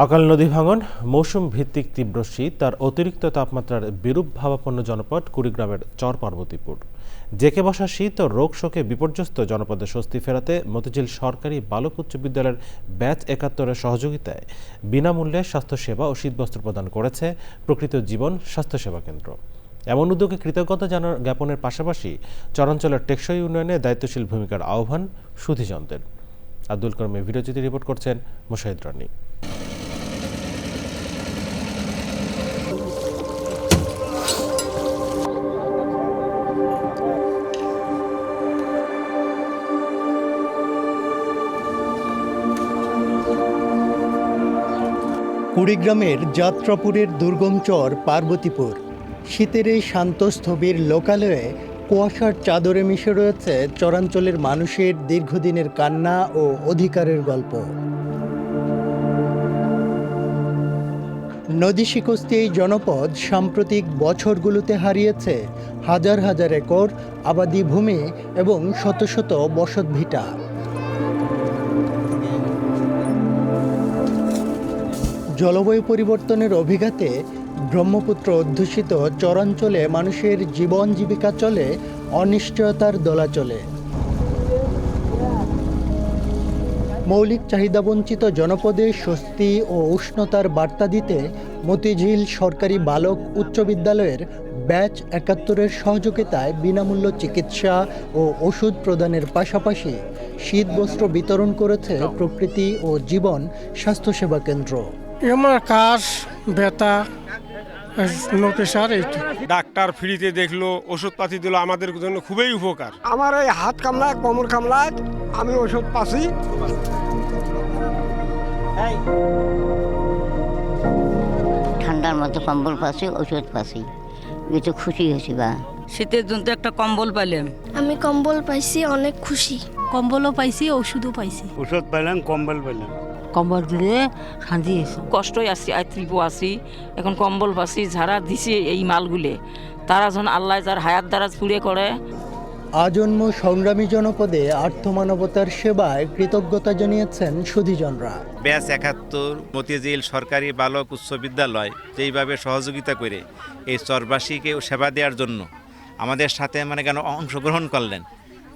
অকাল নদী ভাঙন মৌসুম ভিত্তিক তীব্র শীত তার অতিরিক্ত তাপমাত্রার বিরূপ ভাবাপন্ন জনপদ কুড়িগ্রামের চর পার্বতীপুর জেকে বসা শীত ও রোগ শোকে বিপর্যস্ত জনপদে স্বস্তি ফেরাতে মতিঝিল সরকারি বালক উচ্চ বিদ্যালয়ের ব্যাচ একাত্তরের সহযোগিতায় বিনামূল্যে স্বাস্থ্যসেবা ও শীতবস্ত্র প্রদান করেছে প্রকৃত জীবন স্বাস্থ্যসেবা কেন্দ্র। এমন উদ্যোগে কৃতজ্ঞতা জানার জ্ঞাপনের পাশাপাশি চরাঞ্চলের টেকসই উন্নয়নে দায়িত্বশীল ভূমিকার আহ্বান সুধীজনদের। আব্দুল করিমে ভিডিওচিত্রে রিপোর্ট করছেন মোশাহিদ রানী। কুড়িগ্রামের যাত্রাপুরের দুর্গম চর পার্বতীপুর। শীতের এই শান্ত স্থবির লোকালয়ে কুয়াশার চাদরে মিশে রয়েছে চরাঞ্চলের মানুষের দীর্ঘদিনের কান্না ও অধিকারের গল্প। নদী শিকস্তি এই জনপদ সাম্প্রতিক বছরগুলোতে হারিয়েছে হাজার হাজার একর আবাদি ভূমি এবং শত শত বসতভিটা। জলবায়ু পরিবর্তনের অভিঘাতে ব্রহ্মপুত্র অধ্যুষিত চরাঞ্চলে মানুষের জীবন জীবিকা চলে, অনিশ্চয়তার দোলাচলে মৌলিক চাহিদাবঞ্চিত জনপদে স্বস্তি ও উষ্ণতার বার্তা দিতে মতিঝিল সরকারি বালক উচ্চ বিদ্যালয়ের ব্যাচ একাত্তরের সহযোগিতায় বিনামূল্য চিকিৎসা ও ওষুধ প্রদানের পাশাপাশি শীতবস্ত্র বিতরণ করেছে প্রকৃতি ও জীবন স্বাস্থ্যসেবা কেন্দ্র। আমার কাশ ব্যথা ডাক্তার ফ্রিতে দেখল ওষুধপাতি দিলো আমাদের জন্য খুবই উপকার। আমার এই হাত কামলায় কোমর কামলায় আমি ওষুধ পাচ্ছি। ঠান্ডার মধ্যে কম্বল পাচ্ছি ওষুধ পাচ্ছি। একটু খুশি হয়েছি বা। শীতের জন্য একটা কম্বল পাইলাম আমি কম্বল পাইছি অনেক খুশি। কম্বলও পাইছি ওষুধও পাইছি। ওষুধ পেলাম কম্বল পেলাম কম্বল দিলে শান্তি কষ্টই আছি আই ত্রিপু আছি। এখন কম্বল পাচ্ছি যারা দিছে এই মালগুলে। তারা যখন আল্লাহ যার হায়াত দ্বারা পুড়ে করে। আজন্ম সংগ্রামী জনপদে আর্থমানবতার সেবায় কৃতজ্ঞতা জানিয়েছেন সুধীজনরা। ব্যাস একাত্তর মতিঝিল সরকারি বালক উচ্চ বিদ্যালয় যেইভাবে সহযোগিতা করে এই চরবাসীকে সেবা দেওয়ার জন্য আমাদের সাথে মানে কেন অংশগ্রহণ করলেন।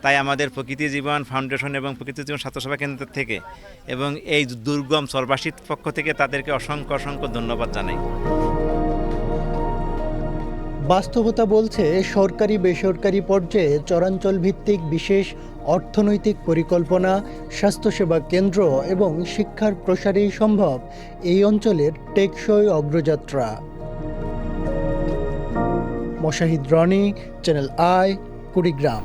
তাই আমাদের প্রকৃতি জীবন ফাউন্ডেশন এবং প্রকৃতি জীবন স্বাস্থ্যসেবা কেন্দ্র থেকে এবং এই দুর্গম চরবাসীর পক্ষ থেকে তাদেরকে অসংখ্য অসংখ্য ধন্যবাদ জানাই। বাস্তবতা বলছে, সরকারি বেসরকারি পর্যায়ে চরাঞ্চল ভিত্তিক বিশেষ অর্থনৈতিক পরিকল্পনা, স্বাস্থ্যসেবা কেন্দ্র এবং শিক্ষার প্রসারেই সম্ভব এই অঞ্চলের টেকসই অগ্রযাত্রা। Mashahid Roni channel I Kurigram.